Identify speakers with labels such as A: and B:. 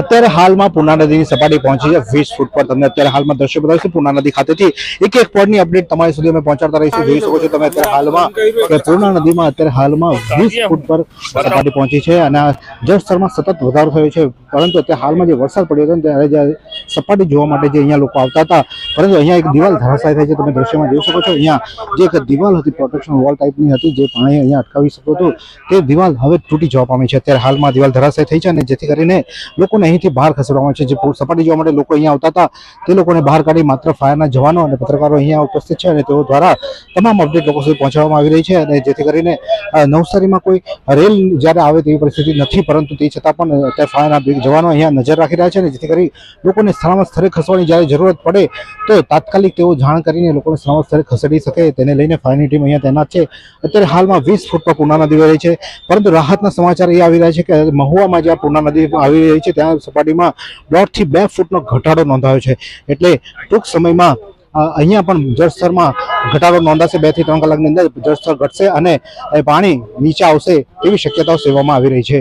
A: અત્યારે હાલમાં પૂર્ણા નદીની સપાટી પહોંચી છે. વીસ ફૂટ પર તમને અત્યારે હાલમાં દ્રશ્ય બતાવીશું. પૂર્ણા નદી ખાતેથી એક એક પોઈન્ટની અપડેટ તમારી સુધી અમે પહોંચાડતા રહીશું. જોઈ શકો છો તમે અત્યારે હાલમાં કે પૂર્ણા નદીમાં અત્યારે હાલમાં વીસ ફૂટ પર સપાટી પહોંચી છે અને જળસ્તરમાં સતત વધારો થયો છે. પરંતુ અત્યારે હાલમાં જે વરસાદ પડ્યો હતો ત્યારે જે સપાટી જોવા માટે જે અહીંયા લોકો આવતા હતા, પરંતુ અહીંયા એક દિવાલ ધરાશાય થાય છે. તમે દ્રશ્યમાં જોઈ શકો છો. અહીંયા જે એક દિવાલ હતી પ્રોટેક્શન વોલ ટાઈપની હતી, જે પાણી અહીંયા અટકાવી શકતું હતું. તે દિવાલ હવે તૂટી જવા પામી છે. અત્યારે હાલમાં દિવાલ ધરાશાય થઈ છે અને જેથી કરીને લોકોને અહીંથી બહાર ખસેડવામાં છે. જે સપાટી જોવા માટે લોકો અહીંયા આવતા હતા, તે લોકોને બહાર કાઢી માત્ર ફાયરના જવાનો અને પત્રકારો અહીંયા ઉપસ્થિત છે અને તેઓ દ્વારા તમામ અપડેટ લોકો સુધી પહોંચાડવામાં આવી રહી છે અને જેથી કરીને નવસારીમાં કોઈ રેલ જ્યારે આવે તેવી પરિસ્થિતિ નથી, પરંતુ તે છતાં પણ અત્યારે ફાયરના જવાનો અહીંયા નજર રાખી રહ્યા છે અને જેથી કરી લોકોને સલામત સ્થળે ખસવાની જ્યારે જરૂરત પડે, તો તાત્કાલિક તેઓ જાણ કરીને લોકોને સલામત સ્થળે ખસેડી શકે. તેને લઈને ફાયરની ટીમ અહીંયા તૈનાત છે. અત્યારે હાલમાં વીસ ફૂટ પર પૂર્ણા નદી વહી છે. પરંતુ રાહતના સમાચાર એ આવી રહ્યા છે કે મહુવામાં જ્યાં પૂર્ણા નદી આવી રહી છે, ત્યાં સપાટીમાં દોઢથી બે ફૂટનો ઘટાડો નોંધાયો છે. એટલે ટૂંક સમયમાં અહીંયા પણ જળસ્તરમાં ઘટાડો નોંધાશે, બેથી ત્રણ કલાકની અંદર જળસ્તર ઘટશે અને પાણી નીચે આવશે એવી શક્યતાઓ સેવામાં આવી રહી છે.